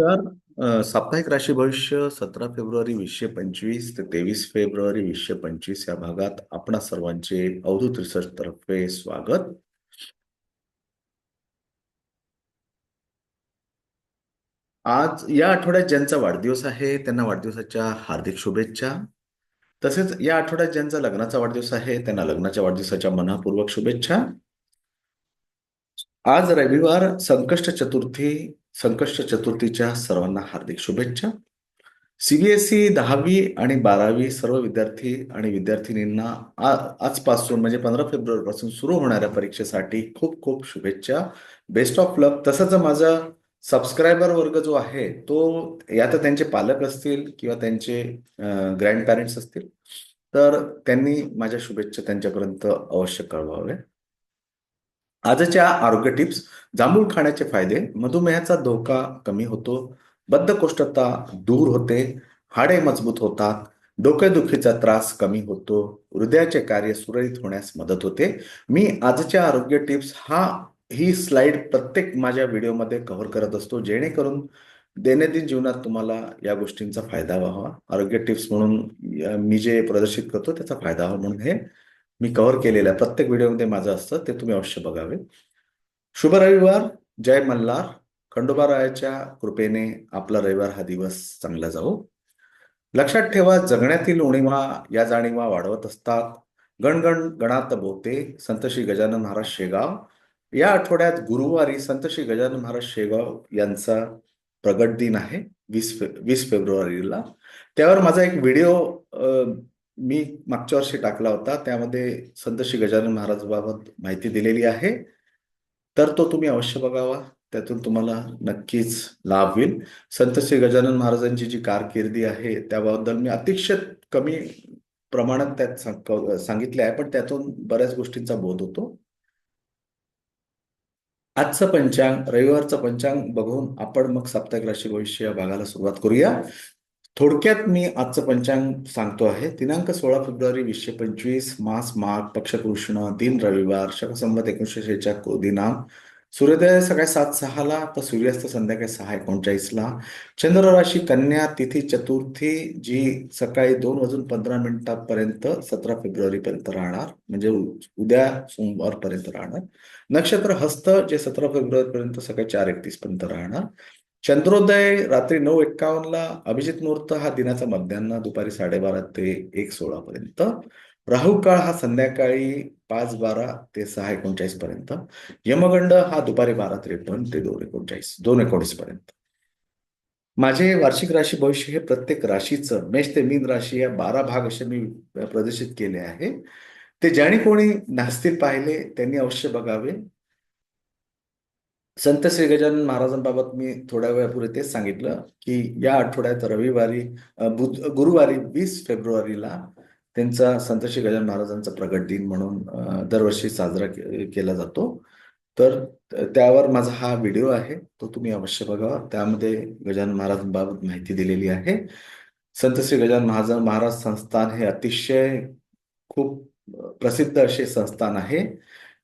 तर साप्ताहिक राशी भविष्य सतरा फेब्रुवारी वीसशे पंचवीस ते तेवीस फेब्रुवारी वीसशे पंचवीस या भागात आपणा सर्वांचे अवधूत रिसर्च तर्फे स्वागत. आज या आठवड्यात ज्यांचा वाढदिवस आहे त्यांना वाढदिवसाच्या हार्दिक शुभेच्छा. तसेच या आठवड्यात ज्यांचा लग्नाचा वाढदिवस आहे त्यांना लग्नाच्या वाढदिवसाच्या मनापूर्वक शुभेच्छा. आज रविवार संकष्ट चतुर्थी संकष्ट चतुर्थीच्या सर्वांना हार्दिक शुभेच्छा. सीबीएसई दहावी आणि बारावी सर्व विद्यार्थी आणि विद्यार्थिनींना आजपासून म्हणजे पंधरा फेब्रुवारीपासून सुरू होणाऱ्या परीक्षेसाठी खूप खूप शुभेच्छा. बेस्ट ऑफ लक तसंच माझा सबस्क्रायबर वर्ग जो आहे तो या तर त्यांचे पालक असतील किंवा त्यांचे ग्रँड पॅरेंट्स असतील तर त्यांनी माझ्या शुभेच्छा त्यांच्यापर्यंत अवश्य कळवावे. आजच्या आरोग्य टिप्स जांभूळ खाण्याचे फायदे मधुमेहाचा धोका कमी होतो बद्धकोष्ठता दूर होते हाडे मजबूत होतात डोकेदुखीचा त्रास कमी होतो हृदयाचे कार्य सुरळीत होण्यास मदत होते. मी आजच्या आरोग्य टिप्स हा ही स्लाइड प्रत्येक माझ्या व्हिडिओमध्ये कव्हर करत असतो जेणेकरून दैनंदिन जीवनात तुम्हाला या गोष्टींचा फायदा व्हावा. आरोग्य टिप्स म्हणून मी जे प्रदर्शित करतो त्याचा फायदा व्हावा म्हणून हे. मी कव्हर केलेलं आहे प्रत्येक व्हिडिओमध्ये माझं असतं ते तुम्ही अवश्य बघावे. शुभ रविवार. जय मल्हार. खंडोबारायाच्या कृपेने आपला रविवार हा दिवस चांगला जाऊ लक्षात ठेवा जगण्यातील उणीवा या जाणीवा वाढवत असतात. गणगण गणात बोते. संत श्री गजानन महाराज शेगाव. या आठवड्यात गुरुवारी संत श्री गजानन महाराज शेगाव यांचा प्रगट दिन आहे वीस फे वीस फेब्रुवारीला. त्यावर माझा एक व्हिडिओ मी मागच्या वर्षी टाकला होता. त्यामध्ये संत श्री गजानन महाराज बाबत माहिती दिलेली आहे. तर तो तुम्ही अवश्य बघावा. त्यातून तुम्हाला नक्कीच लाभ होईल. संत श्री गजानन महाराजांची जी कारकिर्दी आहे त्याबद्दल मी अतिशय कमी प्रमाणात त्यात सांगितले आहे. पण त्यातून बऱ्याच गोष्टींचा बोध होतो. आजचं पंचांग रविवारचं पंचांग बघून आपण मग साप्ताहिक राशी भविष्य या भागाला सुरुवात करूया. थोडक्यात मी आजचं पंचांग सांगतो आहे. दिनांक सोळा फेब्रुवारी वीसशे पंचवीस मास माघ पक्षकृष्ण दिन रविवार शकसंबत एकोणीशे शेच्या दिनांक सूर्योदय सकाळी सात सहाला तर सूर्यास्त संध्याकाळी सहा एकोणचाळीसला. चंद्र राशी कन्या तिथी चतुर्थी जी सकाळी दोन वाजून पंधरा मिनिटापर्यंत सतरा फेब्रुवारी पर्यंत राहणार म्हणजे उद्या सोमवारपर्यंत राहणार. नक्षत्र हस्त जे सतरा फेब्रुवारीपर्यंत सकाळी चार एकतीस पर्यंत राहणार. चंद्रोदय रात्री नऊ एक्कावन्नला अभिजित मुहूर्त हा दिनाचा मध्यान्ह दुपारी साडेबारा ते एक सोळा पर्यंत. राहू काळ हा संध्याकाळी पाच बारा ते सहा एकोणचाळीस पर्यंत. यमगंड हा दुपारी बारा त्रेपन्न ते दोन एकोणचाळीस दोन एकोणीस पर्यंत. माझे वार्षिक राशी भविष्य हे प्रत्येक राशीचं मेष ते मीन राशी या बारा भाग असे मी प्रदर्शित केले आहे. ते ज्याने कोणी नास्तील पाहिले त्यांनी अवश्य बघावे. संत श्री गजानन महाराजांबाबत मी थोड्या वेळापूर्वी तेच सांगितलं की या आठवड्यात रविवारी बुध गुरुवारी वीस फेब्रुवारीला त्यांचा संत श्री गजानन महाराजांचा प्रगट दिन म्हणून दरवर्षी साजरा केला जातो. तर त्यावर माझा हा व्हिडिओ आहे तो तुम्ही अवश्य बघावा त्यामध्ये गजानन महाराजांबाबत माहिती दिलेली आहे. संत श्री गजानन महाराज महाराज संस्थान हे अतिशय खूप प्रसिद्ध असे संस्थान आहे.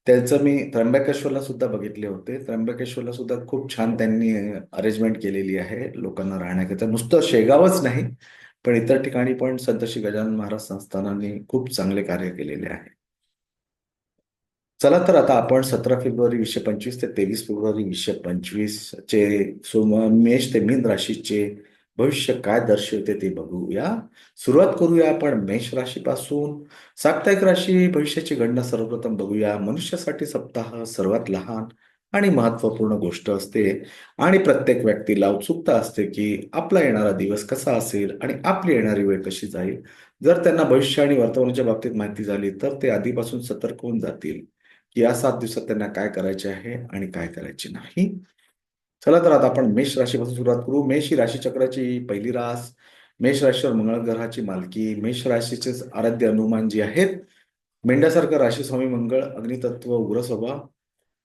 त्याचं मी त्र्यंबकेश्वरला सुद्धा बघितले होते. त्र्यंबकेश्वरला सुद्धा खूप छान त्यांनी अरेंजमेंट केलेली आहे लोकांना राहण्याकरिता. नुसतं शेगावच नाही पण इतर ठिकाणी पण संत श्री गजानन महाराज संस्थानाने खूप चांगले कार्य केलेले आहे. चला तर आता आपण सतरा फेब्रुवारी वीसशे पंचवीस ते तेवीस फेब्रुवारी वीसशे पंचवीस चे सोम मेष ते मीन राशीचे भविष्य काय दर्शवते ते बघूया. सुरुवात करूया आपण मेष राशीपासून. साप्ताहिक राशी भविष्याची गणना सर्वप्रथम बघूया. मनुष्यासाठी सप्ताह सर्वात लहान आणि महत्त्वपूर्ण गोष्ट असते. आणि प्रत्येक व्यक्तीला उत्सुकता असते की आपला येणारा दिवस कसा असेल आणि आपली येणारी वेळ कशी जाईल. जर त्यांना भविष्य आणि वर्तमानाच्या बाबतीत माहिती झाली तर ते आधीपासून सतर्क होऊन जातील की या सात दिवसात त्यांना काय करायचे आहे आणि काय करायचे नाही. चला तर आता आपण मेष राशीपासून सुरुवात करू. मेष ही राशीचक्राची पहिली रास मेष राशीवर मंगळ ग्रहाची मालकी मेष राशीचे आराध्य हनुमान जी आहेत मेंढ्यासारखं राशी स्वामी मंगळ अग्नितत्व उग्र स्वभाव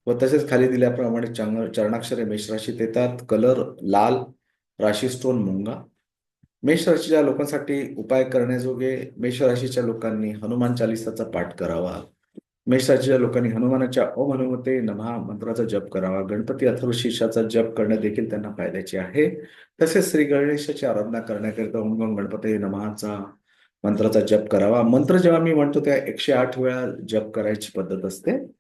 व तसेच खाली दिल्याप्रमाणे चरणाक्षरे मेष राशीत येतात कलर लाल राशी स्टोन मुंगा. मेष राशीच्या लोकांसाठी उपाय करण्याजोगे मेष राशीच्या लोकांनी हनुमान चालिसाचा पाठ करावा. मेषाच्या लोकांनी हनुमानाच्या ओम हनुमते नमहा मंत्राचा जप करावा. गणपती अथर्वशीर्षाचा जप करणे देखील त्यांना फायद्याचे आहे. तसेच श्री गणेशाची आराधना करण्याकरिता ओम गण गणपती नमहाचा मंत्राचा जप करावा. मंत्र जेव्हा मी म्हणतो त्या एकशे आठ वेळा जप करायची पद्धत असते.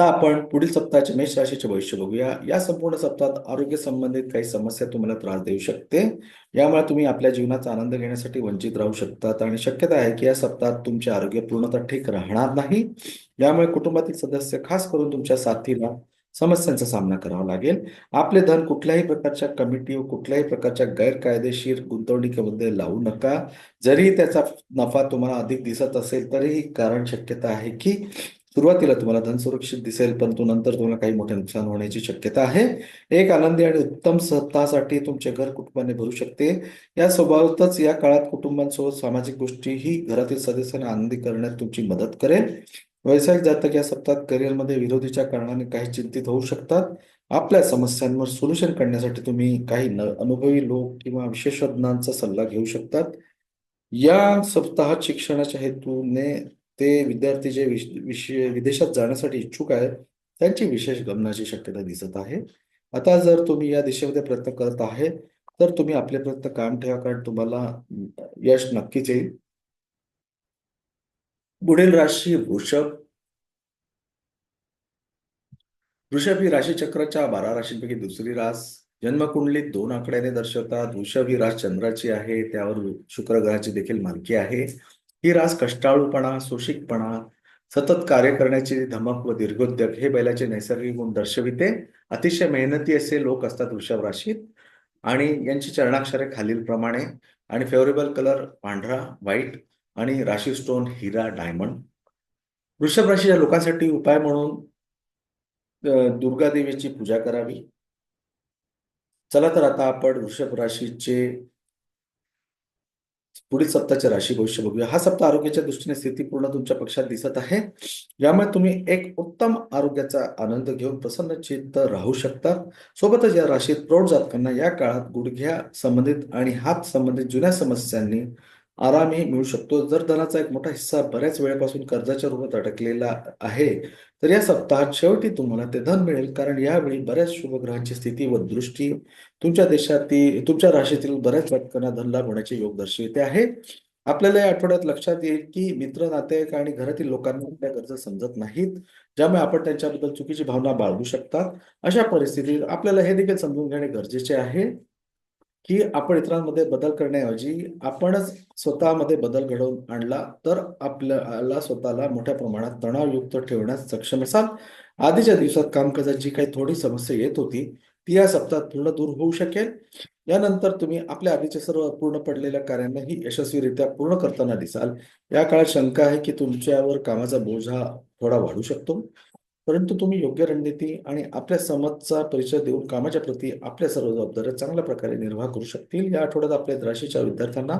आता आपण पुढील सप्ताहाचे मेष राशीचे भविष्य बघूया. या संपूर्ण सप्ताहात आरोग्य संबंधित काही समस्या तुम्हाला त्रास देऊ शकते. यामुळे तुम्ही आपल्या जीवनाचा आनंद घेण्यासाठी वंचित राहू शकतात आणि शक्यता आहे की या सप्ताहात तुमचे आरोग्य पूर्णतः ठीक राहणार नाही. यामुळे कुटुंबातील सदस्य खास करून तुमच्या साथीला समस्यांचा सामना करावा लागेल. आपले धन कुठल्याही प्रकारच्या कमिटी व कुठल्याही प्रकारच्या गैरकायदेशीर गुंतवणुकीमध्ये लावू नका. जरी त्याचा नफा तुम्हाला अधिक दिसत असेल तरीही कारण शक्यता आहे की सुरुवातीला तुम्हाला धन सुरक्षित दिसेल परंतु नंतर तुम्हाला काही मोठे नुकसान होण्याची शक्यता आहे. एक आनंदी आणि उत्तम सप्ताहासाठी तुमचे घर कुटुंबाने भरू शकते. या स्वभावातच या काळात कुटुंबांसोबत सामाजिक गोष्टी ही घरातील सदस्यांना आनंदी करण्यात तुमची मदत करेल. व्यावसायिक जातक या सप्ताहात करिअरमध्ये विरोधीच्या कारणाने काही चिंतित होऊ शकतात. आपल्या समस्यांवर सोल्युशन करण्यासाठी तुम्ही काही न अनुभवी लोक किंवा विशेषज्ञांचा सल्ला घेऊ शकतात. या सप्ताहात शिक्षणाच्या हेतूने ते विद्यार्थी जे विषय विदेशात जाण्यासाठी इच्छुक आहेत त्यांची विशेष गमनाची शक्यता दिसत आहे. आता जर तुम्ही या दिशेमध्ये प्रयत्न करत आहे तर तुम्ही आपले प्रयत्न कायम ठेवा कारण तुम्हाला यश नक्कीच येईल. पुढील राशी वृषभ. वृषभ ही राशीचक्राच्या बारा राशींपैकी दुसरी रास. जन्मकुंडलीत दोन आकड्याने दर्शवतात. वृषभ ही रास चंद्राची आहे त्यावर शुक्र ग्रहाची देखील मालकी आहे. ही रास कष्टाळूपणा सुशिकपणा सतत कार्य करण्याची धमक व दीर्घोद्योग हे बैलाचे नैसर्गिक गुण दर्शविते. अतिशय मेहनती असे लोक असतात वृषभ राशीत आणि यांची चरणाक्षरे खालील प्रमाणे आणि फेवरेबल कलर पांढरा व्हाईट आणि राशी स्टोन हिरा डायमंड वृषभ राशीच्या लोकांसाठी उपाय म्हणून दुर्गादेवीची पूजा करावी. चला तर आता आपण वृषभ राशीचे पुढील सप्ताहाचे राशी भविष्य बघूया. हा सप्ताह आरोग्याच्या दृष्टीने स्थिती पूर्ण तुमच्या पक्षात दिसत आहे. यामुळे तुम्ही एक उत्तम आरोग्याचा आनंद घेऊन प्रसन्न चित्त राहू शकता. सोबतच या राशीत प्रौढ जातकांना या काळात गुडघ्या संबंधित आणि हात संबंधित जुन्या समस्यांनी आरामही मिळू शकतो. जर धनाचा एक मोठा हिस्सा बऱ्याच वेळेपासून कर्जाच्या रूपात अडकलेला आहे तर या सप्ताहात शेवटी तुम्हाला ते धन मिळेल. कारण यावेळी बऱ्याच शुभग्रहांची स्थिती व दृष्टी तुमच्या देशातील तुमच्या राशीतील बऱ्याच घटकांना धन लाभ होण्याचे योग दर्शविते आहे. आपल्याला या आठवड्यात लक्षात येईल की मित्र नातेवाईक आणि घरातील लोकांना आपल्या गरजा समजत नाहीत ज्यामुळे आपण त्यांच्याबद्दल चुकीची भावना बाळगू शकतात अशा परिस्थितीत आपल्याला हे देखील समजून घेणे गरजेचे आहे. की आपण इतरांमध्ये बदल करण्याऐवजी आपणच स्वतःमध्ये बदल घडवून आणला तर आपल्याला स्वतःला मोठ्या प्रमाणात तणावयुक्त ठेवण्यास सक्षम असाल. आधीच्या दिवसात कामकाजात जी काही थोडी समस्या येत होती ती या सप्ताहात पूर्ण दूर होऊ शकेल. यानंतर तुम्ही आपल्या आधीच्या सर्व पूर्ण पडलेल्या कार्यांनाही यशस्वीरित्या पूर्ण करताना दिसाल. या काळात शंका आहे की तुमच्यावर कामाचा बोझा थोडा वाढू शकतो. परंतु तुम्ही योग्य रणनीती आणि आपल्या समजचा परिचय देऊन कामाच्या प्रती आपल्या सर्व जबाबदाऱ्या चांगल्या प्रकारे निर्वाह करू शकतील. या आठवड्यात आपल्या राशीच्या विद्यार्थ्यांना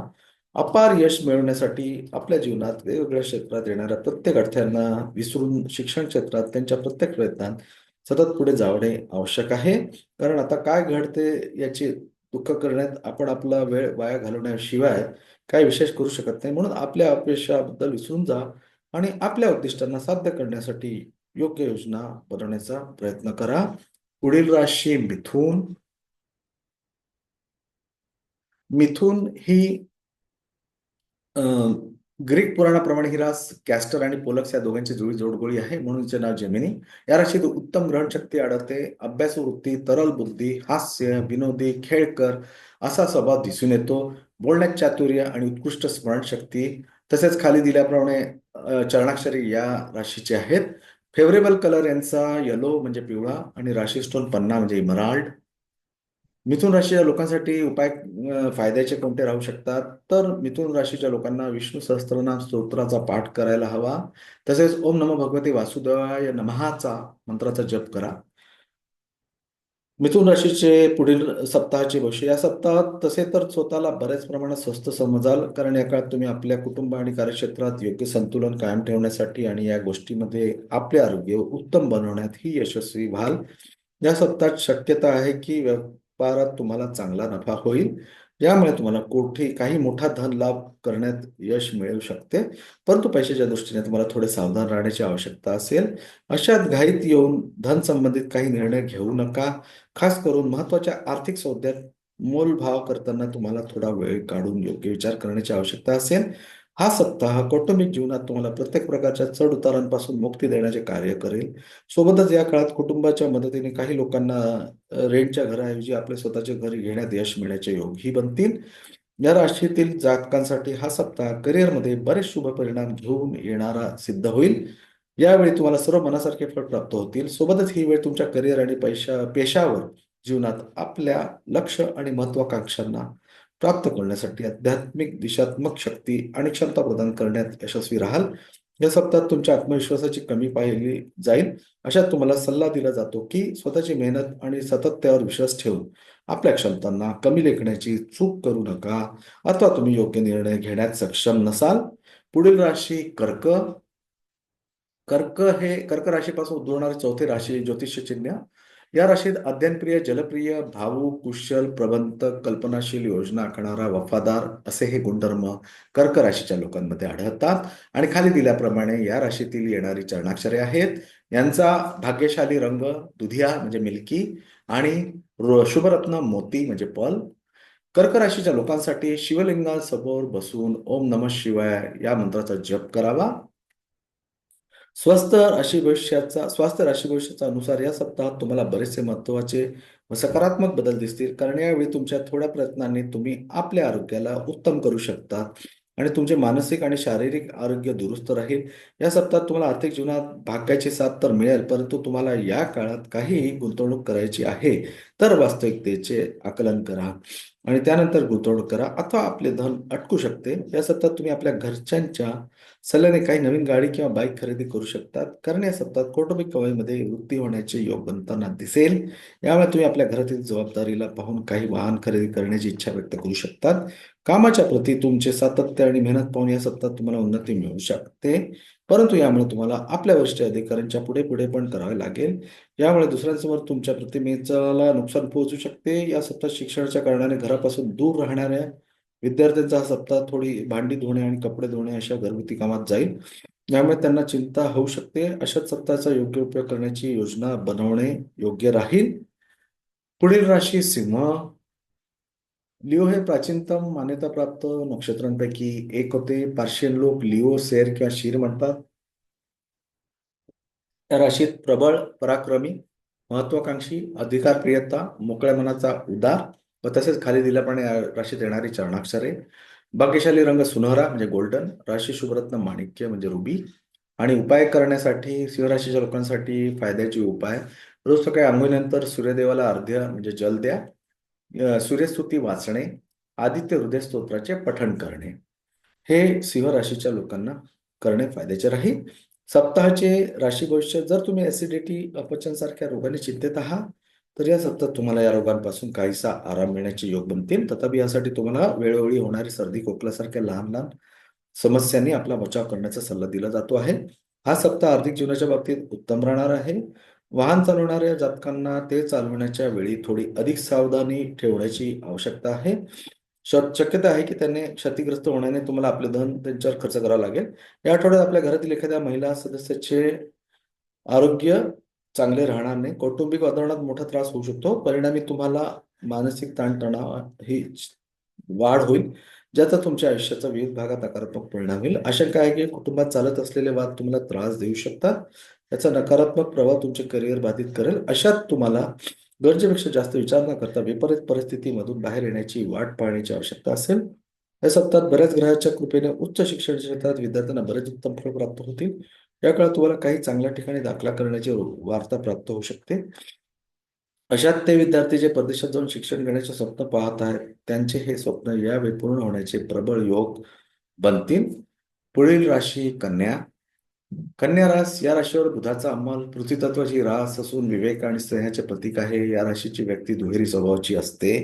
अपार यश मिळवण्यासाठी आपल्या जीवनात वेगवेगळ्या क्षेत्रात येणाऱ्या प्रत्येक अडथळ्यांना विसरून शिक्षण क्षेत्रात त्यांच्या प्रत्येक प्रयत्नात सतत पुढे जावणे आवश्यक आहे. कारण आता काय घडते याची दुःख करण्यात आपण आपला वेळ वाया घालवण्याशिवाय काय विशेष करू शकत नाही. म्हणून आपल्या अपयशाबद्दल विसरून जा आणि आपल्या उद्दिष्टांना साध्य करण्यासाठी योग्य योजना बनवण्याचा प्रयत्न करा. पुढील राशी मिथून. मिथून ही ग्रीक पुराणाप्रमाणे ही रास कॅस्टर आणि पोलक्स या दोघांची जुळी जोडगोळी आहे म्हणून तिचे नाव जेमिनी या राशीत उत्तम ग्रहणशक्ती आढळते अभ्यास वृत्ती तरल बुद्धी हास्य विनोदी खेळकर असा स्वभाव दिसून येतो. बोलण्यात चातुर्य आणि उत्कृष्ट स्मरणशक्ती तसेच खाली दिल्याप्रमाणे चरणाक्षरी या राशीचे आहेत. फेवरेबल कलर यांचा येलो म्हणजे पिवळा आणि राशी स्टोन पन्ना म्हणजे इमराल्ड मिथुन राशीच्या लोकांसाठी उपाय फायद्याचे कोणते राहू शकतात? तर मिथुन राशीच्या लोकांना विष्णू सहस्त्रनाम स्तोत्राचा पाठ करायला हवा. तसेच ओम नम भगवती वासुदेवाय नमहाचा मंत्राचा जप करा. मिथुन राशीचे पुढील सप्ताहाचे भविष्य. या सप्ताहात तसे तर स्वतःला बऱ्याच प्रमाणात स्वस्त समजाल कारण या काळात तुम्ही आपल्या कुटुंब आणि कार्यक्षेत्रात योग्य संतुलन कायम ठेवण्यासाठी आणि या गोष्टीमध्ये आपले आरोग्य उत्तम बनवण्यात ही यशस्वी व्हाल. या सप्ताहात शक्यता आहे की व्यापारात तुम्हाला चांगला नफा होईल. यामुळे तुम्हाला कोठे काही मोठा धन लाभ करण्यात यश मिळू शकते. परंतु पैशाच्या दृष्टीने तुम्हाला थोडे सावधान राहण्याची आवश्यकता असेल. अशात घाईत येऊन धन संबंधित काही निर्णय घेऊ नका. खास करून महत्त्वाच्या आर्थिक सौद्यात मोलभाव करताना तुम्हाला थोडा वेळ काढून योग्य विचार करण्याची आवश्यकता असेल. हा सप्ताह कौटुंबिक जीवनात तुम्हाला प्रत्येक प्रकारच्या चढ उतारांपासून मुक्ती देण्याचे कार्य करेल. सोबतच या काळात कुटुंबाच्या मदतीने काही लोकांना रेंटच्या घराऐवजी आपले स्वतःचे घर घेण्यात यश मिळण्याचे योग ही बनतील. या राशीतील जातकांसाठी हा सप्ताह करिअरमध्ये बरेच शुभ परिणाम घेऊन येणारा सिद्ध होईल. यावेळी तुम्हाला सर्व मनासारखे फळ प्राप्त होतील. सोबतच ही वेळ तुमच्या करिअर आणि पैशा पेशावर जीवनात आपल्या लक्ष आणि महत्वाकांक्षांना प्राप्त करण्यासाठी आध्यात्मिक दिशात्मक शक्ती आणि क्षमता प्रदान करण्यात यशस्वी राहाल. या सप्ताहात तुमच्या आत्मविश्वासाची कमी पाहिली जाईल. अशात तुम्हाला सल्ला दिला जातो की स्वतःची मेहनत आणि सातत्यावर विश्वास ठेवून आपल्या क्षमतांना कमी लेखण्याची चूक करू नका अथवा तुम्ही योग्य निर्णय घेण्यात सक्षम नसाल. पुढील राशी कर्क. कर्क हे कर्क राशीपासून उद्भवणारे चौथे राशी ज्योतिष चिन्ह या राशीत अध्ययनप्रिय जलप्रिय भावुक कुशल प्रबंध कल्पनाशील योजना आखणारा वफादार असे हे गुणधर्म कर्क राशीच्या लोकांमध्ये आढळतात. आणि खाली दिल्याप्रमाणे या राशीतील येणारी चरणाक्षरे आहेत. यांचा भाग्यशाली रंग दुधिया म्हणजे मिल्की आणि शुभरत्न मोती म्हणजे पल. कर्क राशीच्या लोकांसाठी शिवलिंगासमोर बसून ओम नमः शिवाय या मंत्राचा जप करावा. स्वस्त राशी भविष्याचा स्वास्थ्य राशी भविष्याचा अनुसार या सप्ताहात तुम्हाला बरेचसे महत्त्वाचे व सकारात्मक बदल दिसतील. कारण यावेळी तुमच्या थोड्या प्रयत्नांनी तुम्ही आपल्या आरोग्याला उत्तम करू शकता आणि तुमचे मानसिक आणि शारीरिक आरोग्य दुरुस्त राहील. या सप्ताहात तुम्हाला आर्थिक जीवनात भाग्याची साथ तर मिळेल परंतु तुम्हाला या काळात काहीही गुंतवणूक करायची आहे तर वास्तविकतेचे आकलन करा आणि त्यानंतर गुंतवणूक करा अथवा आपले धन अटकू शकते. या सप्ताहात तुम्ही आपल्या घरच्यांच्या सल्ल्याने काही नवीन गाडी किंवा बाईक खरेदी करू शकतात. कारण या सप्ताहात कौटुंबिक कमाईमध्ये वृत्ती होण्याचे योग बनताना दिसेल. यामुळे तुम्ही आपल्या घरातील जबाबदारीला पाहून काही वाहन खरेदी करण्याची इच्छा व्यक्त करू शकतात. कामाच्या प्रती तुमचे सातत्य आणि मेहनत पाहून या सप्ताहात तुम्हाला उन्नती मिळू शकते. परंतु यामुळे तुम्हाला आपल्या वरिष्ठ अधिकाऱ्यांच्या पुढे पुढे पण करावे लागेल. यामुळे दुसऱ्यांसमोर तुमच्या प्रतिमेला नुकसान पोहोचू शकते. या सप्ताहात शिक्षणाच्या कारणाने घरापासून दूर राहणाऱ्या विद्यार्थ्यांचा हा सप्ताह थोडी भांडी धुणे आणि कपडे धुणे अशा घरगुती कामात जाईल. यामुळे त्यांना चिंता होऊ शकते. अशाच सप्ताहाचा योग्य उपयोग करण्याची योजना बनवणे योग्य राहील. पुढील राशी सिंह. लिओ हे प्राचीनतम मान्यताप्राप्त नक्षत्रांपैकी एक होते. पार्शियन लोक लिओ सेर किंवा शीर म्हणतात. त्या राशीत प्रबळ पराक्रमी महत्वाकांक्षी अधिकारप्रियता मोकळ्या मनाचा उदार व तसेच खाली दिल्याप्रमाणे या राशीत येणारी चरणाक्षरे. भाग्यशाली रंग सुनहरा म्हणजे गोल्डन राशी शुभरत्न माणिक्य म्हणजे रुबी. आणि उपाय करण्यासाठी सिंहराशीच्या लोकांसाठी फायद्याचे उपाय. रोज सकाळी आंघोळीनंतर सूर्यदेवाला अर्ध्य म्हणजे जल द्या. सूर्यस्तुती वाचणे. आदित्य हृदय स्तोत्राचे पठण करणे. हे सिंह राशीच्या लोकांना करणे फायद्याचे राहील. सप्ताहाचे राशी भविष्य जर तुम्ही ऍसिडिटी अपचन सारख्या रोगाने चिंतेत आहात तर या सप्ताहात तुम्हाला या रोगांपासून काहीसा आराम मिळण्याचे योग बनतील. तथापि यासाठी तुम्हाला वेळोवेळी होणारी सर्दी खोकल्यासारख्या लहान लहान समस्यांनी आपला बचाव करण्याचा सल्ला दिला जातो आहे. हा सप्ताह आर्थिक जीवनाच्या बाबतीत उत्तम राहणार आहे. वाहन चालवणाऱ्या जातकांना ते चालवण्याच्या वेळी थोडी अधिक सावधानी ठेवण्याची आवश्यकता आहे. शक्यता आहे की त्यांनी क्षतिग्रस्त होण्याने तुम्हाला आपले धन त्यांच्यावर खर्च करावं लागेल. या आठवड्यात आपल्या घरातील एखाद्या महिला सदस्याचे आरोग्य चांगले राहणार नाही. कौटुंबिक वातावरणात मोठा त्रास होऊ शकतो. परिणामी तुम्हाला मानसिक ताणतणाव ही वाढ होईल ज्याचा तुमच्या आयुष्याचा विविध भागात नकारात्मक परिणाम होईल. आशंका आहे की कुटुंबात चालत असलेले वाद तुम्हाला त्रास देऊ शकतात. याचा नकारात्मक प्रभाव तुमचे करिअर बाधित करेल. अशात तुम्हाला गरजेपेक्षा जास्त विचार न करता विपरीत परिस्थितीमधून बाहेर येण्याची वाट पाहण्याची आवश्यकता असेल. या सप्ताहात बऱ्याच ग्रहाच्या कृपेने उच्च शिक्षण क्षेत्रात विद्यार्थ्यांना बरेच उत्तम फळ प्राप्त होतील. या काळात तुम्हाला काही चांगल्या ठिकाणी दाखला करण्याची वार्ता प्राप्त होऊ शकते. अशात ते विद्यार्थी जे परदेशात जाऊन शिक्षण घेण्याचे स्वप्न पाहत आहेत त्यांचे हे स्वप्न यावेळी पूर्ण होण्याचे प्रबळ योग बनतील. पुढील राशी कन्या. कन्या रास या राशीवर बुधाचा अंमल पृथ्वीतत्वाची रास असून विवेक आणि स्नेहाचे प्रतीक आहे या राशीची व्यक्ती दुहेरी स्वभावाची असते.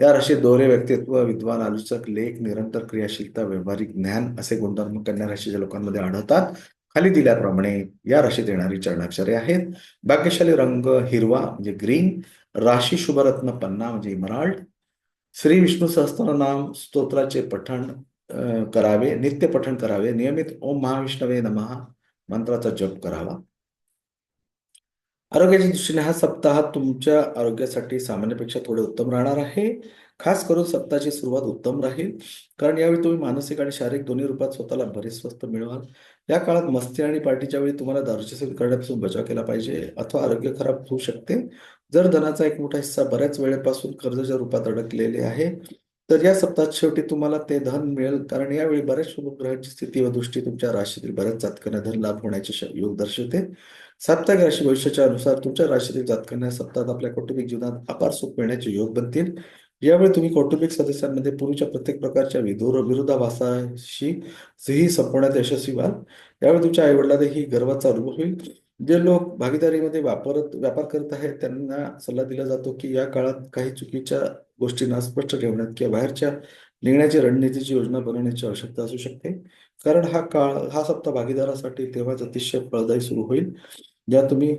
या राशीत दोहरे व्यक्तित्व विद्वान आलोचक लेख निरंतर क्रियाशीलता व्यावहारिक ज्ञान असे गुणधर्म कन्या राशीच्या लोकांमध्ये आढळतात. खाली दिल्याप्रमाणे या राशीत येणारी चरणाक्षरे आहेत. भाग्यशाली रंग हिरवा म्हणजे ग्रीन राशी शुभरत्न पन्ना म्हणजे इमराल्ड श्री विष्णू सहस्त्रनाम स्तोत्राचे पठण करावे नित्य पठण करावे नियमित ओम महाविष्णवे नमः मंत्राचा जप करावा. आरोग्याच्या दृष्टीने हा सप्ताह तुमच्या आरोग्यासाठी सामान्यपेक्षा थोडे उत्तम राहणार आहे. खास करून सप्ताहाची सुरुवात उत्तम राहील. कारण यावेळी तुम्ही मानसिक आणि शारीरिक दोन्ही रूपात स्वतःला बरेच स्वस्त मिळवाल. या काळात मस्ती आणि पार्टीच्या वेळी तुम्हाला दारूची सेवन करण्यापासून बचाव केला पाहिजे अथवा आरोग्य खराब होऊ शकते. जर धनाचा एक मोठा हिस्सा बऱ्याच वेळेपासून कर्जाच्या रूपात अडकलेले आहे तर या सप्ताहात शेवटी तुम्हाला ते धन मिळेल कारण यावेळी बऱ्याच शुभग्रहांची स्थिती व दृष्टी तुमच्या राशीतील बऱ्याच जातकांना धन लाभ होण्याचे योग दर्शवते. साप्ताहिक राशी भविष्याच्या अनुसार तुमच्या राशीतील जातकांना सप्ताहात आपल्या कौटुंबिक जीवनात अपार सुख मिळण्याचे योग बनतील. यावेळी तुम्ही कौटुंबिक सदस्यांमध्ये पूर्वीच्या प्रत्येक प्रकारच्या विधुर विरोधाभासाशी ही संपवण्यात यशस्वी व्हाल. यावेळी तुमच्या आईवडिलांनाही गर्वाचा अनुभव होईल. जे लोक भागीदारीमध्ये वापरत व्यापार करत आहेत त्यांना सल्ला दिला जातो की या काळात काही चुकीच्या गोष्टींना स्पष्ट ठेवण्यात किंवा बाहेरच्या निघण्याची रणनीतीची योजना बनवण्याची आवश्यकता असू शकते. कारण हा काळ हा सप्ताह भागीदारासाठी तेव्हाच अतिशय फळदायी सुरू होईल. ज्या तुम्ही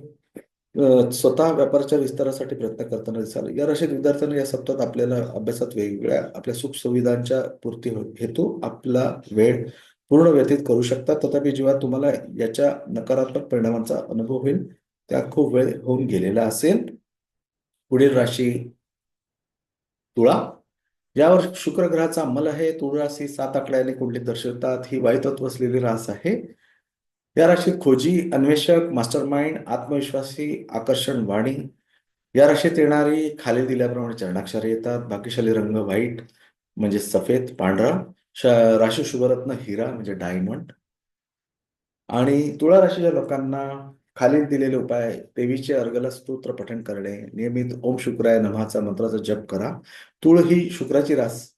स्वतः व्यापाराच्या विस्तारासाठी प्रयत्न करताना दिसाल या राशीत विद्यार्थ्यांना या सप्ताहात आपल्याला अभ्यासात वेगवेगळ्या आपल्या सुखसुविधांच्या पूर्ती हो- हेतू आपला वेळ पूर्ण व्यतीत करू शकतात तथापि जेव्हा तुम्हाला याच्या नकारात्मक परिणामांचा अनुभव होईल त्या खूप वेळ होऊन गेलेला असेल. पुढील राशी तुळा. यावर शुक्र ग्रहाचा अंमल आहे. तुळ राशी सात आकड्याने कुंडली दर्शवतात. ही वायुतत्व असलेली रास आहे. या राशीत खोजी अन्वेषक मास्टरमाइंड आत्मविश्वासी आकर्षण वाणी. या राशीत येणारी खाली दिल्याप्रमाणे चरणाक्षरे येतात. भाग्यशाली रंग व्हाईट म्हणजे सफेद पांढरा. राशी शुभरत्न हिरा म्हणजे डायमंड. आणि तुळा राशीच्या लोकांना खालील दिलेले उपाय देवीचे अर्गला स्तोत्र पठण करणे नियमित ओम शुक्राय नमाचा मंत्राचा जप करा. तुळ ही शुक्राची रास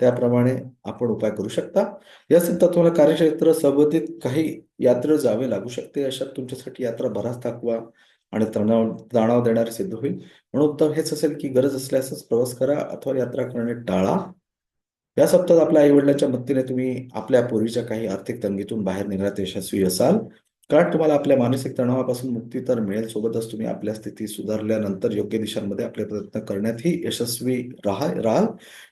त्याप्रमाणे आपण उपाय करू शकता. या सप्ताहात तुम्हाला कार्यक्षेत्र संबंधित काही यात्रा जावे लागू शकते अशा तुमच्यासाठी यात्रा बराच थकवा आणि तणाव तणाव देणारे सिद्ध होईल. म्हणून उत्तम हेच असेल की गरज असल्यासच प्रवास करा अथवा यात्रा करणे टाळा. या सप्ताहात आपल्या आई वडिलांच्या मदतीने तुम्ही आपल्या पूर्वीच्या काही आर्थिक तंगीतून बाहेर निघण्यात यशस्वी असाल. कारण तुम्हाला आपल्या मानसिक तणावापासून मुक्ती तर मिळेल. सोबतच तुम्ही आपल्या स्थिती सुधारल्यानंतर योग्य दिशांमध्ये आपले प्रयत्न करण्यातही यशस्वी राहा राहाल.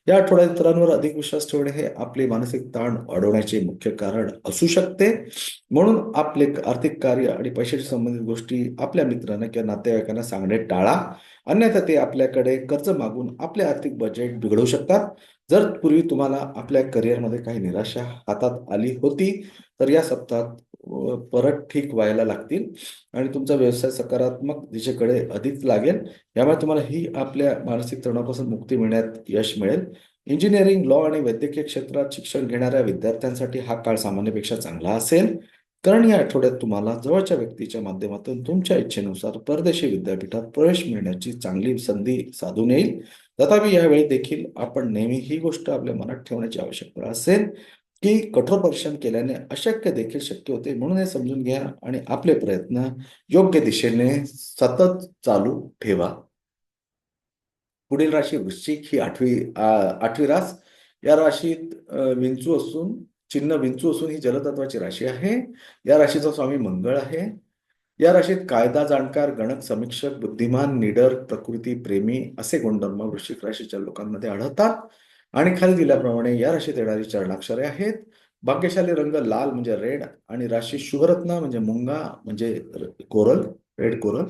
या आठवड्यात इतरांवर अधिक विश्वास ठेवणे हे आपले मानसिक ताण अडवण्याचे मुख्य कारण असू शकते. म्हणून आपले आर्थिक कार्य आणि पैशाशी संबंधित गोष्टी आपल्या मित्रांना किंवा नातेवाईकांना सांगणे टाळा. अन्यथा ते आपल्याकडे कर्ज मागून आपले आर्थिक बजेट बिघडवू शकतात. जर पूर्वी तुम्हाला आपल्या करिअरमध्ये काही निराशा हातात आली होती तर या सप्ताहात परत ठीक व्हायला लागतील आणि तुमचा व्यवसाय सकारात्मक दिशेकडे अधिक लागेल. यामुळे तुम्हाला ही आपल्या मानसिक तणावापासून मुक्ती मिळण्यात यश मिळेल. इंजिनिअरिंग लॉ आणि वैद्यकीय क्षेत्रात शिक्षण घेणाऱ्या विद्यार्थ्यांसाठी हा काळ सामान्यपेक्षा चांगला असेल. कारण या आठवड्यात तुम्हाला जवळच्या व्यक्तीच्या माध्यमातून तुमच्या इच्छेनुसार परदेशी विद्यापीठात प्रवेश मिळण्याची चांगली संधी साधून येईल. तथापि यावेळी देखील आपण नेहमी ही गोष्ट आपल्या मनात ठेवण्याची आवश्यकता असेल. की कठोर परिश्रम केल्याने अशक्य देखील शक्य होते. म्हणून हे समजून घ्या आणि आपले प्रयत्न योग्य दिशेने सतत चालू ठेवा. पुढील राशी वृश्चिक ही आठवी आठवी रास. या राशीत विंचू असून चिन्ह विंचू असून ही जलतत्वाची राशी आहे. या राशीचा स्वामी मंगळ आहे. या राशीत कायदा जाणकार गणक समीक्षक बुद्धिमान निडर प्रकृती प्रेमी असे गुणधर्म वृश्चिक राशीच्या लोकांमध्ये आढळतात. आणि खाली दिल्याप्रमाणे या राशीत येणारी चरणाक्षरे आहेत. भाग्यशाली रंग लाल म्हणजे रेड आणि राशी शुभरत्न म्हणजे मुंगा म्हणजे कोरल रेड कोरल.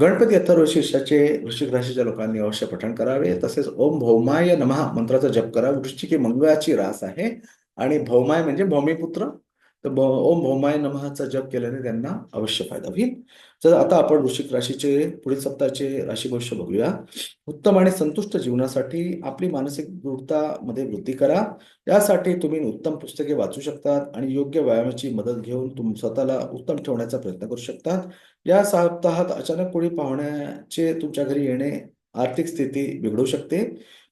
गणपती अथर्व शीर्षाचे वृश्चिक राशीच्या लोकांनी अवश्य पठण करावे. तसेच ओम भौमाय नमः मंत्राचा जप करा. वृश्चिक मंगळाची रास आहे. आणि भौमाय म्हणजे भौमिपुत्र. तर ओम भौमाय नमहाचा जप केल्याने त्यांना अवश्य फायदा होईल. तर आता आपण वृश्चिक राशीचे पुढील सप्ताहाचे राशी भविष्य बघूया. उत्तम आणि संतुष्ट जीवनासाठी आपली मानसिक दृढतामध्ये वृद्धी करा. यासाठी तुम्ही उत्तम पुस्तके वाचू शकतात आणि योग्य व्यायामाची मदत घेऊन तुम स्वतःला उत्तम ठेवण्याचा प्रयत्न करू शकतात. या सप्ताहात अचानक कोणी पाहुण्याचे तुमच्या घरी येणे आर्थिक स्थिती बिघडू शकते.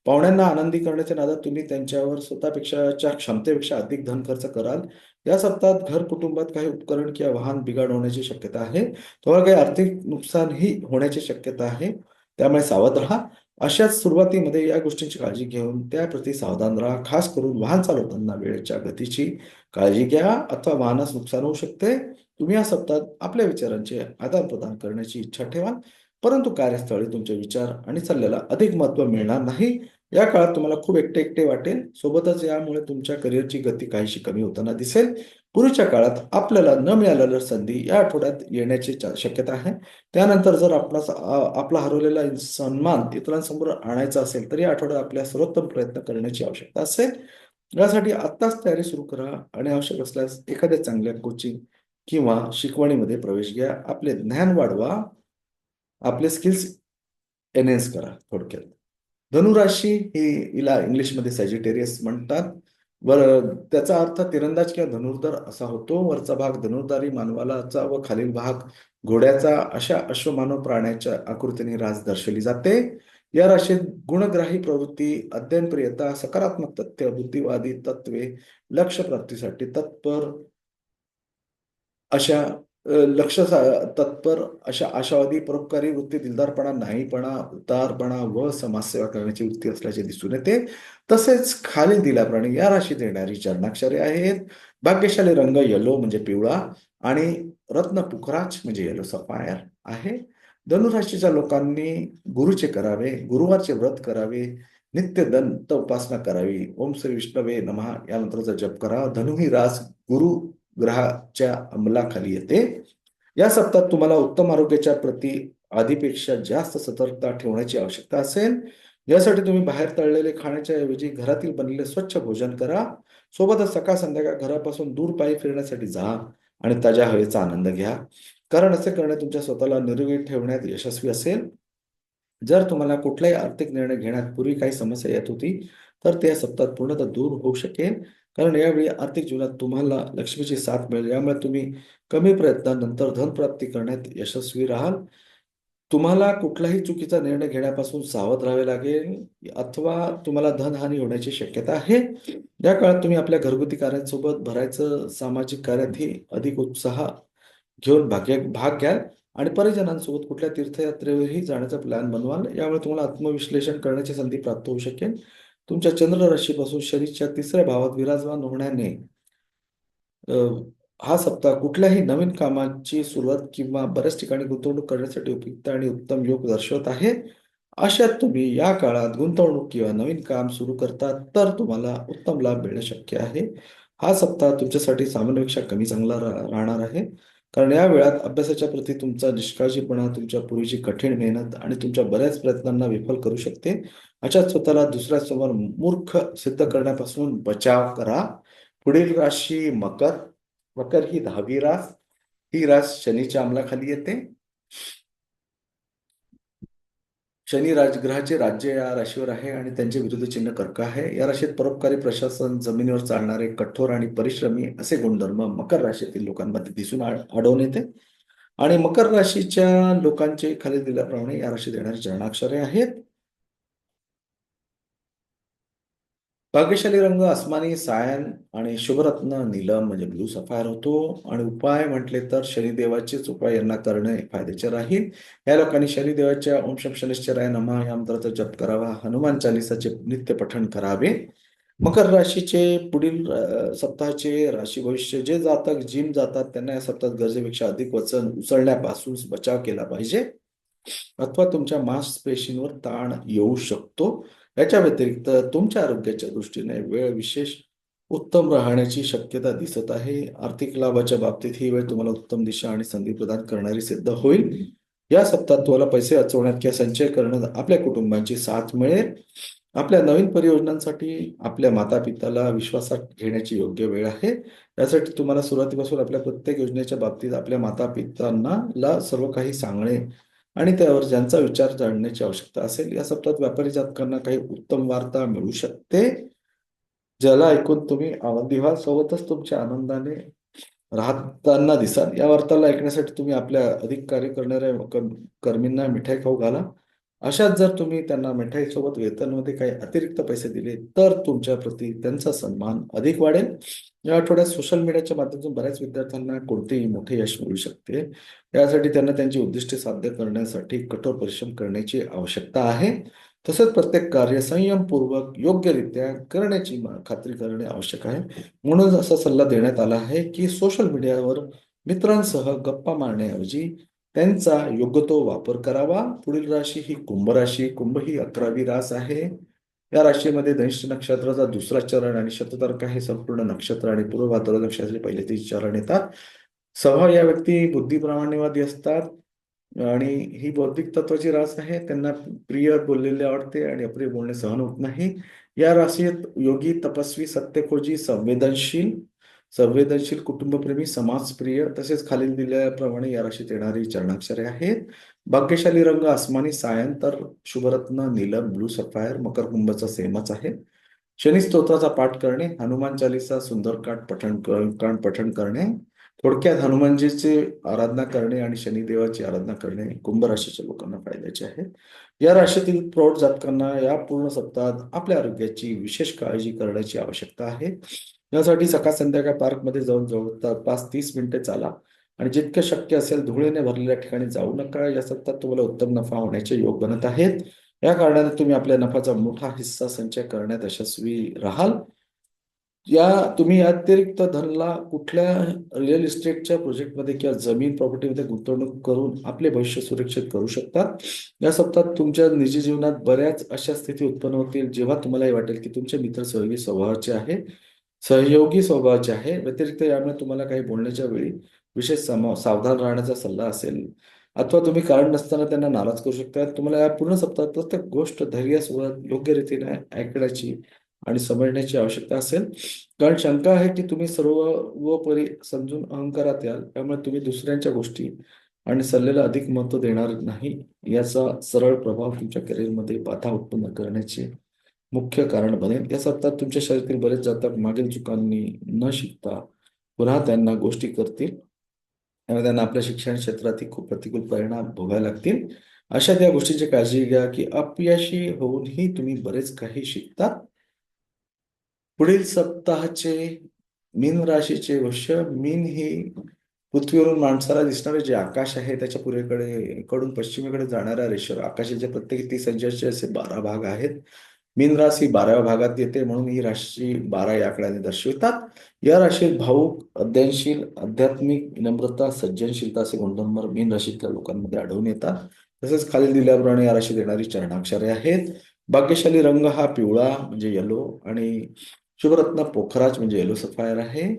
पाहुण्यांना आनंदी करण्याच्या नादात तुम्ही त्यांच्यावर स्वतःपेक्षाच्या क्षमतेपेक्षा अधिक धन खर्च कराल. या सप्ताहात घर कुटुंबात काही उपकरण किंवा वाहन बिघाड होण्याची शक्यता आहे. थोडं काही आर्थिक नुकसानही होण्याची शक्यता आहे. त्यामुळे सावध राहा. अशाच सुरुवातीमध्ये या गोष्टींची काळजी घेऊन त्याप्रती सावधान राहा. खास करून वाहन चालवताना वेळेच्या गतीची काळजी घ्या अथवा वाहनास नुकसान होऊ शकते. तुम्ही या सप्ताहात आपल्या विचारांचे आदान प्रदान करण्याची इच्छा ठेवा परंतु कार्यस्थळी तुमचे विचार आणि सल्ल्याला अधिक महत्त्व मिळणार नाही. या काळात तुम्हाला खूप एकटे एकटे वाटेल. सोबतच यामुळे तुमच्या करिअरची गती काहीशी कमी होताना दिसेल. पूर्वीच्या काळात आपल्याला न मिळालेल्या संधी या आठवड्यात येण्याची शक्यता आहे. त्यानंतर जर आपला आपला हरवलेला सन्मान इतरांसमोर आणायचा असेल तर या आठवड्यात आपल्या सर्वोत्तम प्रयत्न करण्याची आवश्यकता असेल. यासाठी आत्ताच तयारी सुरू करा आणि आवश्यक असल्यास एखाद्या चांगल्या कोचिंग किंवा शिकवणीमध्ये प्रवेश घ्या. आपले ज्ञान वाढवा. आपले स्किल्स एनहेन्स करा थोडक्यात. धनुराशी ही हिला इंग्लिशमध्ये सॅजिटेरियस म्हणतात. वर त्याचा अर्थ तिरंदाज किंवा धनुर्धर असा होतो. वरचा भाग धनुर्धारी मानवालाचा व खालील भाग घोड्याचा अशा अश्वमानव प्राण्याच्या आकृतीने रास दर्शवली जाते. या राशीत गुणग्राही प्रवृत्ती अध्ययनप्रियता सकारात्मक तथ्य बुद्धिवादी तत्वे लक्ष प्राप्तीसाठी तत्पर अशा लक्ष तत्पर अशा आशावादी परोपकारी वृत्ती दिलदारपणा नाहीपणा उतारपणा व समाजसेवा करण्याची वृत्ती असल्याचे दिसून येते. तसेच खाली दिल्याप्रमाणे या राशीत येणारी चरणाक्षरे आहेत. भाग्यशाली रंग येलो म्हणजे पिवळा आणि रत्न पुखराज म्हणजे येलो सफायर आहे. धनुराशीच्या लोकांनी गुरुचे करावे गुरुवारचे व्रत करावे नित्य दंत उपासना करावी. ओम श्री विष्णवे नमहा या जप करा. धनु ही रास गुरु ग्रहाच्या अंमलाखाली येते. या सप्ताहात तुम्हाला उत्तम आरोग्याच्या प्रती आधीपेक्षा जास्त सतर्कता ठेवण्याची आवश्यकता असेल. यासाठी तुम्ही बाहेर तळलेले खाण्याच्या ऐवजी घरातील बनलेले स्वच्छ भोजन करा. सोबतच सकाळ संध्याकाळ घरापासून दूर पायी फिरण्यासाठी जा आणि ताज्या हवेचा आनंद घ्या. कारण असे करणे तुमच्या स्वतःला निरोगी ठेवण्यात यशस्वी असेल. जर तुम्हाला कुठलाही आर्थिक निर्णय घेण्यात पूर्वी काही समस्या येत होती तर त्या सप्ताहात पूर्णतः दूर होऊ शकेल. कारण यावेळी आर्थिक जीवनात तुम्हाला लक्ष्मीची साथ मिळेल. यामुळे तुम्ही कमी प्रयत्नानंतर धनप्राप्ती करण्यात यशस्वी राहाल. तुम्हाला कुठलाही चुकीचा निर्णय घेण्यापासून सावध राहावे लागेल अथवा तुम्हाला धनहानी होण्याची शक्यता आहे. या काळात तुम्ही आपल्या घरगुती कार्यांसोबत भरायचं सामाजिक कार्यातही अधिक उत्साह घेऊन भाग्य भाग घ्याल. आणि परिजनांसोबत कुठल्या तीर्थयात्रेवरही जाण्याचा प्लॅन बनवाल. यामुळे तुम्हाला आत्मविश्लेषण करण्याची संधी प्राप्त होऊ शकेल. तुमच्या चंद्र राशीपासून शरीरच्या तिसऱ्या भावात विराजमान होण्याने हा सप्ताह कुठल्याही नवीन कामाची सुरुवात किंवा बऱ्याच ठिकाणी गुंतवणूक करण्यासाठी उपयुक्त आणि उत्तम योग दर्शवत आहे. अशात तुम्ही या काळात गुंतवणूक किंवा नवीन काम सुरू करता तर तुम्हाला उत्तम लाभ मिळणे शक्य आहे. हा सप्ताह तुमच्यासाठी सामान्यपेक्षा कमी चांगला राहणार आहे. कारण या वेळात अभ्यासाच्या प्रती तुमचा निष्काळजीपणा तुमच्या पूर्वीची कठीण मेहनत आणि तुमच्या बऱ्याच प्रयत्नांना विफल करू शकते. अशा स्वतःला दुसऱ्या समोर मूर्ख सिद्ध करण्यापासून बचाव करा. पुढील राशी मकर. मकर ही दहावी रास. ही रास शनीच्या अंमलाखाली येते. शनी राजग्रहाचे राज्य या राशीवर आहे आणि त्यांचे विरुद्ध चिन्ह कर्क आहे. या राशीत परोपकारी प्रशासन जमिनीवर चालणारे कठोर आणि परिश्रमी असे गुणधर्म मकर राशीतील लोकांमध्ये दिसून आढळून येते. आणि मकर राशीच्या लोकांचे खाली दिल्याप्रमाणे या राशीत येणारे चरणाक्षरे आहेत. भाग्यशाली रंग अस्मानी सायन आणि शुभरत्न नीलम म्हणजे ब्लू सफायर होतो. आणि उपाय म्हटले तर शनिदेवाचेच उपाय यांना करणे फायद्याचे राहील. या लोकांनी शनिदेवाच्या ओम शम शनिश्चराय नमा या मंत्राचा जप करावा हनुमान चालिसाचे नित्य पठण करावे. मकर राशीचे पुढील सप्ताहाचे राशी भविष्य जे जातक जिम जातात त्यांना या सप्ताहात गरजेपेक्षा अधिक वचन उचलण्यापासून बचाव केला पाहिजे. अथवा तुमच्या मांसपेशींवर ताण येऊ शकतो. याच्या व्यतिरिक्त तुमच्या आरोग्याच्या दृष्टीने वेळ विशेष उत्तम राहण्याची शक्यता दिसत आहे. आर्थिक लाभाच्या बाबतीत ही वेळ तुम्हाला उत्तम दिशा आणि संधी प्रदान करणारी सिद्ध होईल. या सप्ताहात तुम्हाला पैसे वाचवण्यात किंवा संचय करण्यात आपल्या कुटुंबाची साथ मिळेल. आपल्या नवीन परियोजनांसाठी आपल्या माता पिताला विश्वासात घेण्याची योग्य वेळ आहे. यासाठी तुम्हाला सुरुवातीपासून आपल्या प्रत्येक योजनेच्या बाबतीत आपल्या माता पितांना ला सर्व काही सांगणे आणि त्यावर ज्यांचा विचार जाणण्याची आवश्यकता असेल या सप्ताहात व्यापारी जातकांना काही उत्तम वार्ता मिळू शकते ज्याला ऐकून तुम्ही आनंदी व्हाल. सोबतच तुमच्या आनंदाने राहताना दिसाल. या वार्ताला ऐकण्यासाठी तुम्ही आपल्या अधिक कार्य करणाऱ्या कर्मींना मिठाई खाऊ घाला. अशाच जर तुम्ही त्यांना मिठाई सोबत वेतनमध्ये काही अतिरिक्त पैसे दिले तर तुमच्या प्रती त्यांचा सन्मान अधिक वाढेल. या आठवड्यात सोशल मीडियाच्या माध्यमातून बऱ्याच विद्यार्थ्यांना कोणतेही मोठे यश मिळू शकते. यासाठी त्यांना त्यांची उद्दिष्टे साध्य करण्यासाठी कठोर परिश्रम करण्याची आवश्यकता आहे. तसेच प्रत्येक कार्य संयमपूर्वक योग्यरित्या करण्याची खात्री करणे आवश्यक आहे. म्हणून असा सल्ला देण्यात आला आहे की सोशल मीडियावर मित्रांसह गप्पा मारण्याऐवजी त्यांचा योग्य तो वापर करावा. पुढील राशी ही कुंभ राशी कुंभ ही अकरावी रास आहे. या राशीमध्ये धनिष्ठ नक्षत्राचा दुसरा चरण आणि शततारक हे संपूर्ण नक्षत्र आणि पूर्व भाद्र नक्षत्राचे पहिले तीन चरण येतात. स्वभाव या व्यक्ती बुद्धिप्रामाण्यवादी असतात. आणि ही बौद्धिक तत्वाची रास आहे. त्यांना प्रिय बोललेले आवडते आणि अप्रिय बोलणे सहन होत नाही. या राशीत योगी तपस्वी सत्यखोजी संवेदनशील संवेदनशील कुटुंबप्रेमी समाजप्रिय तसेच खालील दिल्याप्रमाणे या राशीत येणारी चरणाक्षरे आहेत. भाग्यशाली रंग आसमानी सायन तर शुभरत्न नीलम ब्लू सफायर मकर कुंभचा सेमच आहे. शनी स्तोत्राचा पाठ करणे हनुमान चालीसा सुंदरकांड पठण कांड पठण करणे थोडक्यात हनुमानजीची आराधना करणे आणि शनिदेवाची आराधना करणे कुंभ राशीच्या लोकांना फायद्याचे आहे. या राशीतील प्रौढ जातकांना या पूर्ण सप्ताहात आपल्या आरोग्याची विशेष काळजी करण्याची आवश्यकता आहे. यासाठी सकाळ संध्याकाळ पार्कमध्ये जाऊन जवळ पाच तीस मिनिटे चाला. आणि जितकं शक्य असेल धुळेने भरलेल्या ठिकाणी जाऊ नका. या सप्ताहात तुम्हाला उत्तम नफा होण्याचे योग बनत आहेत. या कारणाने तुम्ही आपल्या नफाचा मोठा हिस्सा संचय करण्यात यशस्वी राहाल. या तुम्ही अतिरिक्त धनला कुठल्या रिअल इस्टेटच्या प्रोजेक्टमध्ये किंवा जमीन प्रॉपर्टीमध्ये गुंतवणूक करून आपले भविष्य सुरक्षित करू शकतात? या सप्ताहात तुमच्या निजी जीवनात बऱ्याच अशा स्थिती उत्पन्न होतील जेव्हा तुम्हाला हे वाटेल की तुमचे मित्र सहयोगी स्वभावाचे आहेत. सहयोगी स्वभावाचे आहे. व्यतिरिक्त यामुळे तुम्हाला काही बोलण्याच्या वेळी विशेष सावधान राहण्याचा सल्ला असेल अथवा तुम्ही कारण नसताना त्यांना नाराज करू शकता. तुम्हाला या पूर्ण सप्ताहात प्रत्येक गोष्ट धैर्यासोबत योग्य रीतीने ऐकण्याची आणि समजण्याची आवश्यकता असेल. कारण शंका आहे की तुम्ही सर्व परी समजून अहंकारात याल. त्यामुळे तुम्ही दुसऱ्यांच्या गोष्टी आणि सल्ल्याला अधिक महत्त्व देणार नाही. याचा सरळ प्रभाव तुमच्या करिअरमध्ये बाधा उत्पन्न करण्याची मुख्य कारण बनेल. या सप्ताहात तुमच्या शरीरातील बरेच जातक मागील चुकांनी न शिकता पुन्हा त्यांना गोष्टी करतील. त्यामुळे त्यांना आपल्या शिक्षण क्षेत्रातील खूप प्रतिकूल परिणाम भोगायला लागतील. अशा त्या गोष्टीची काळजी घ्या की अपयशी होऊनही तुम्ही बरेच काही शिकता. पुढील सप्ताहाचे मीन राशीचे वर्ष मीन ही पृथ्वीवरून माणसाला दिसणारे जे आकाश आहे त्याच्या पूर्वेकडे कडून पश्चिमेकडे जाणाऱ्या रेषेवर आकाशाचे प्रत्येक तीस अंशाचे असे बारा भाग आहेत. मीन राशी बाराव्या भागात येते म्हणून ही राशी बारा या आकड्याने दर्शवितात. या राशीत भाऊक अध्ययनशील आध्यात्मिक विनम्रता सज्जनशीलता असे गुणधर्म मीन राशीतल्या लोकांमध्ये आढळून येतात. तसेच खाली दिल्याप्रमाणे या राशीत येणारी चरणाक्षरे आहेत. भाग्यशाली रंग हा पिवळा म्हणजे येलो आणि शुभरत्न पोखराज म्हणजे येलो सफायर आहे.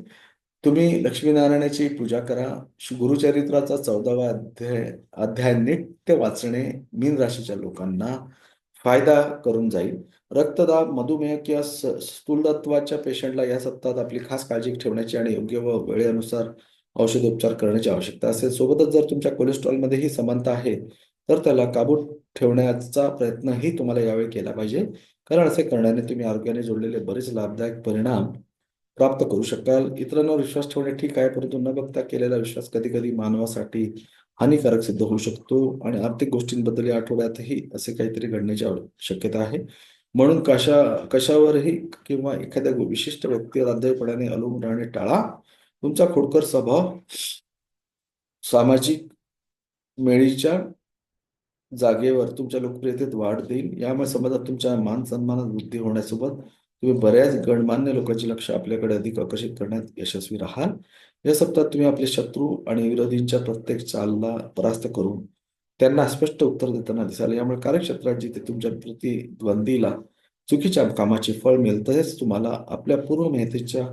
तुम्ही लक्ष्मीनारायणाची पूजा करा. गुरुचरित्राचा चौदावा अध्याय अध्याय नित्य वाचणे मीन राशीच्या लोकांना फायदा करून जाईल. रक्तदाब मधुमेह किंवा स्थूलत्वाच्या पेशंटला या सप्ताहात आपली खास काळजी ठेवण्याची आणि योग्य व वेळेनुसार औषधोपचार करण्याची आवश्यकता असेल. सोबतच जर तुमच्या कोलेस्ट्रॉलमध्येही समानता आहे तर त्याला काबूत ठेवण्याचा प्रयत्नही तुम्हाला यावेळी केला पाहिजे. कारण असे करण्याने तुम्ही आरोग्याने जोडलेले बरेच लाभदायक परिणाम प्राप्त करू शकाल. इतरांवर विश्वास ठेवणे ठीक आहे परंतु न बघता केलेला विश्वास कधी कधी मानवासाठी हानिकारक सिद्ध होऊ शकतो. आणि आर्थिक गोष्टींबद्दल या आठवड्यातही असे काहीतरी घडण्याची शक्यता आहे. म्हणून कशा कशावरही किंवा एखाद्या विशिष्ट व्यक्तीवर अध्ययपणाने अवलंबून राहणे टाळा. तुमचा खोडकर स्वभाव सामाजिक मेळीच्या जागेवर तुमच्या लोकप्रियतेत वाढ देईल यामुळे समाजात तुमच्या मान सन्मानात वृद्धी होण्यासोबत तुम्ही बऱ्याच गणमान्य लोकांचे लक्ष आपल्याकडे अधिक आकर्षित करण्यात यशस्वी राहाल. या सप्ताहात तुम्ही आपले शत्रू आणि विरोधींच्या प्रत्येक चालला परास्त करून त्यांना स्पष्ट उत्तर देताना दिसाल यामुळे कार्यक्षेत्रात जिथे तुमच्या प्रतिद्वंदीला चुकीच्या कामाचे फळ मिळेल तसेच तुम्हाला आपल्या पूर्व मेहनतीच्या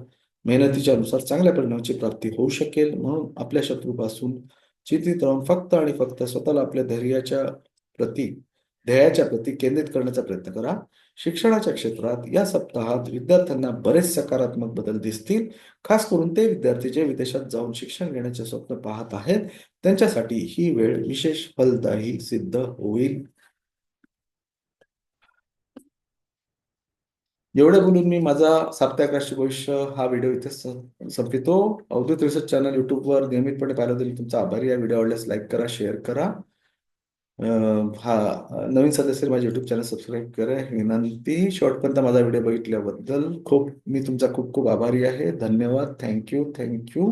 मेहनतीच्या अनुसार चांगल्या परिणामाची प्राप्ती होऊ शकेल. म्हणून आपल्या शत्रूपासून चिंतित राहून फक्त आणि फक्त स्वतःला आपल्या धैर्याच्या प्रती ध्येयाच्या प्रती केंद्रित करण्याचा प्रयत्न करा. शिक्षणाच्या क्षेत्रात या सप्ताहात विद्यार्थ्यांना बरेच सकारात्मक बदल दिसतील. खास करून ते विद्यार्थी जे विदेशात जाऊन शिक्षण घेण्याचे स्वप्न पाहत आहेत त्यांच्यासाठी ही वेळ विशेष फलदायी सिद्ध होईल. एवढे बोलून मी माझा साप्ताहिक राष्ट्रीय भविष्य हा व्हिडिओ इथे संपवितो. अवधूत रिसर्च चॅनल युट्यूबवर नियमितपणे पाहिलं तरी तुमचा आभारी या व्हिडिओ आवडल्यास लाईक करा शेअर करा. हा नवीन सदस्य माझे युट्यूब चॅनल सबस्क्राईब करा. विनंती शॉर्टपर्यंत माझा व्हिडिओ बघितल्याबद्दल खूप मी तुमचा खूप खूप आभारी आहे. धन्यवाद. Thank you thank you